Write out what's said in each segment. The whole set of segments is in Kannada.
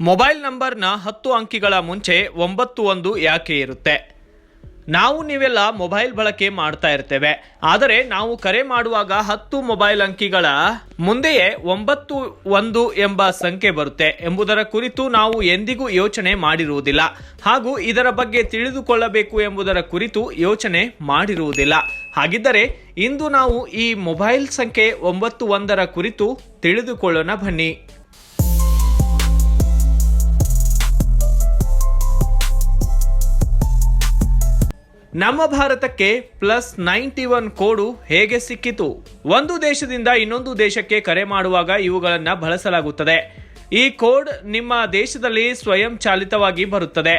ಮೊಬೈಲ್ ನಂಬರ್ನ ಹತ್ತು ಅಂಕಿಗಳ ಮುಂಚೆ ಒಂಬತ್ತು ಒಂದು ಯಾಕೆ ಇರುತ್ತೆ? ನಾವು ನೀವೆಲ್ಲ ಮೊಬೈಲ್ ಬಳಕೆ ಮಾಡ್ತಾ ಇರ್ತೇವೆ. ಆದರೆ ನಾವು ಕರೆ ಮಾಡುವಾಗ ಹತ್ತು ಮೊಬೈಲ್ ಅಂಕಿಗಳ ಮುಂದೆಯೇ ಒಂಬತ್ತು ಒಂದು ಎಂಬ ಸಂಖ್ಯೆ ಬರುತ್ತೆ. ಎಂಬುದರ ಕುರಿತು ನಾವು ಎಂದಿಗೂ ಯೋಚನೆ ಮಾಡಿರುವುದಿಲ್ಲ. ಹಾಗೂ ಇದರ ಬಗ್ಗೆ ತಿಳಿದುಕೊಳ್ಳಬೇಕು ಎಂಬುದರ ಕುರಿತು ಯೋಚನೆ ಮಾಡಿರುವುದಿಲ್ಲ. ಹಾಗಿದ್ದರೆ ಇಂದು ನಾವು ಈ ಮೊಬೈಲ್ ಸಂಖ್ಯೆ ಒಂಬತ್ತು ಒಂದರ ಕುರಿತು ತಿಳಿದುಕೊಳ್ಳೋಣ ಬನ್ನಿ. ನಮ್ಮ ಭಾರತಕ್ಕೆ ಪ್ಲಸ್ ನೈಂಟಿ ಒನ್ ಕೋಡು ಹೇಗೆ ಸಿಕ್ಕಿತು? ಒಂದು ದೇಶದಿಂದ ಇನ್ನೊಂದು ದೇಶಕ್ಕೆ ಕರೆ ಮಾಡುವಾಗ ಇವುಗಳನ್ನು ಬಳಸಲಾಗುತ್ತದೆ. ಈ ಕೋಡ್ ನಿಮ್ಮ ದೇಶದಲ್ಲಿ ಸ್ವಯಂ ಚಾಲಿತವಾಗಿ ಬರುತ್ತದೆ.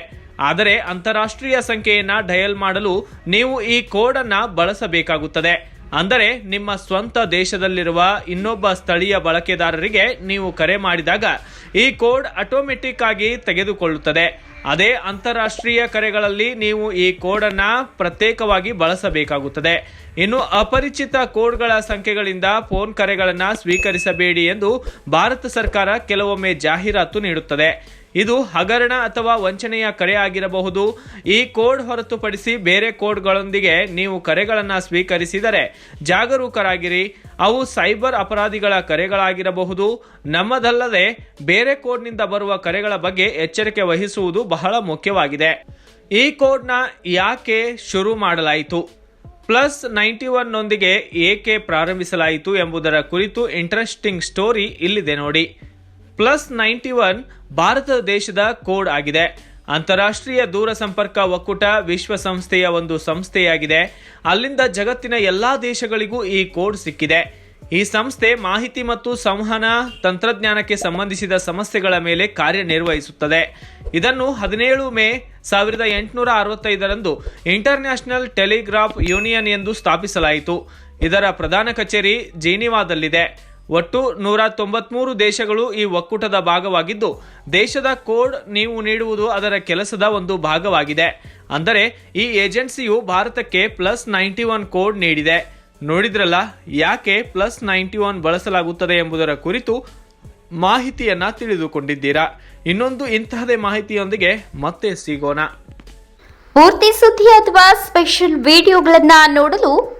ಆದರೆ ಅಂತಾರಾಷ್ಟ್ರೀಯ ಸಂಖ್ಯೆಯನ್ನು ಡಯಲ್ ಮಾಡಲು ನೀವು ಈ ಕೋಡನ್ನು ಬಳಸಬೇಕಾಗುತ್ತದೆ. ಅಂದರೆ ನಿಮ್ಮ ಸ್ವಂತ ದೇಶದಲ್ಲಿರುವ ಇನ್ನೊಬ್ಬ ಸ್ಥಳೀಯ ಬಳಕೆದಾರರಿಗೆ ನೀವು ಕರೆ ಮಾಡಿದಾಗ ಈ ಕೋಡ್ ಆಟೋಮೆಟಿಕ್ ಆಗಿ ತೆಗೆದುಕೊಳ್ಳುತ್ತದೆ. ಅದೇ ಅಂತಾರಾಷ್ಟ್ರೀಯ ಕರೆಗಳಲ್ಲಿ ನೀವು ಈ ಕೋಡನ್ನು ಪ್ರತ್ಯೇಕವಾಗಿ ಬಳಸಬೇಕಾಗುತ್ತದೆ. ಇನ್ನು ಅಪರಿಚಿತ ಕೋಡ್ಗಳ ಸಂಖ್ಯೆಗಳಿಂದ ಫೋನ್ ಕರೆಗಳನ್ನು ಸ್ವೀಕರಿಸಬೇಡಿ ಎಂದು ಭಾರತ ಸರ್ಕಾರ ಕೆಲವೊಮ್ಮೆ ಜಾಹೀರಾತು ನೀಡುತ್ತದೆ. ಇದು ಹಗರಣ ಅಥವಾ ವಂಚನೆಯ ಕರೆ ಆಗಿರಬಹುದು. ಈ ಕೋಡ್ ಹೊರತುಪಡಿಸಿ ಬೇರೆ ಕೋಡ್ಗಳೊಂದಿಗೆ ನೀವು ಕರೆಗಳನ್ನು ಸ್ವೀಕರಿಸಿದರೆ ಜಾಗರೂಕರಾಗಿರಿ. ಅವು ಸೈಬರ್ ಅಪರಾಧಿಗಳ ಕರೆಗಳಾಗಿರಬಹುದು. ನಮ್ಮದಲ್ಲದೆ ಬೇರೆ ಕೋಡ್ನಿಂದ ಬರುವ ಕರೆಗಳ ಬಗ್ಗೆ ಎಚ್ಚರಿಕೆ ವಹಿಸುವುದು ಬಹಳ ಮುಖ್ಯವಾಗಿದೆ. ಈ ಕೋಡ್ನ ಯಾಕೆ ಶುರು ಮಾಡಲಾಯಿತು? ಪ್ಲಸ್ ನೈಂಟಿ ಒನ್ನೊಂದಿಗೆ ಏಕೆ ಪ್ರಾರಂಭಿಸಲಾಯಿತು ಎಂಬುದರ ಕುರಿತು ಇಂಟ್ರೆಸ್ಟಿಂಗ್ ಸ್ಟೋರಿ ಇಲ್ಲಿದೆ ನೋಡಿ. ಪ್ಲಸ್ ನೈಂಟಿ ಒನ್ ಭಾರತ ದೇಶದ ಕೋಡ್ ಆಗಿದೆ. ಅಂತಾರಾಷ್ಟ್ರೀಯ ದೂರ ಸಂಪರ್ಕ ಒಕ್ಕೂಟ ವಿಶ್ವಸಂಸ್ಥೆಯ ಒಂದು ಸಂಸ್ಥೆಯಾಗಿದೆ. ಅಲ್ಲಿಂದ ಜಗತ್ತಿನ ಎಲ್ಲಾ ದೇಶಗಳಿಗೂ ಈ ಕೋಡ್ ಸಿಕ್ಕಿದೆ. ಈ ಸಂಸ್ಥೆ ಮಾಹಿತಿ ಮತ್ತು ಸಂವಹನ ತಂತ್ರಜ್ಞಾನಕ್ಕೆ ಸಂಬಂಧಿಸಿದ ಸಮಸ್ಯೆಗಳ ಮೇಲೆ ಕಾರ್ಯನಿರ್ವಹಿಸುತ್ತದೆ. ಇದನ್ನು ಹದಿನೇಳು ಮೇ ಸಾವಿರದ ಎಂಟುನೂರ ಅರವತ್ತೈದರಂದು ಇಂಟರ್ನ್ಯಾಷನಲ್ ಟೆಲಿಗ್ರಾಫ್ ಯೂನಿಯನ್ ಎಂದು ಸ್ಥಾಪಿಸಲಾಯಿತು. ಇದರ ಪ್ರಧಾನ ಕಚೇರಿ ಜೀನಿವಾದಲ್ಲಿದೆ. ಒಟ್ಟು ನೂರ ತೊಂಬತ್ಮೂರು ದೇಶಗಳು ಈ ಒಕ್ಕೂಟದ ಭಾಗವಾಗಿದ್ದು, ದೇಶದ ಕೋಡ್ ನೀವು ನೀಡುವುದು ಅದರ ಕೆಲಸದ ಒಂದು ಭಾಗವಾಗಿದೆ. ಅಂದರೆ, ಈ ಏಜೆನ್ಸಿಯು ಭಾರತಕ್ಕೆ ಪ್ಲಸ್ ನೈಂಟಿ ಒನ್ ಕೋಡ್ ನೀಡಿದೆ. ನೋಡಿದ್ರಲ್ಲ, ಯಾಕೆ ಪ್ಲಸ್ ನೈಂಟಿ ಒನ್ ಬಳಸಲಾಗುತ್ತದೆ ಎಂಬುದರ ಕುರಿತು ಮಾಹಿತಿಯನ್ನ ತಿಳಿದುಕೊಂಡಿದ್ದೀರಾ. ಇನ್ನೊಂದು ಇಂತಹದೇ ಮಾಹಿತಿಯೊಂದಿಗೆ ಮತ್ತೆ ಸಿಗೋಣ. ಪೂರ್ತಿ ಸುದ್ದಿ ಅಥವಾ ಸ್ಪೆಷಲ್ ವಿಡಿಯೋಗಳನ್ನ ನೋಡಲು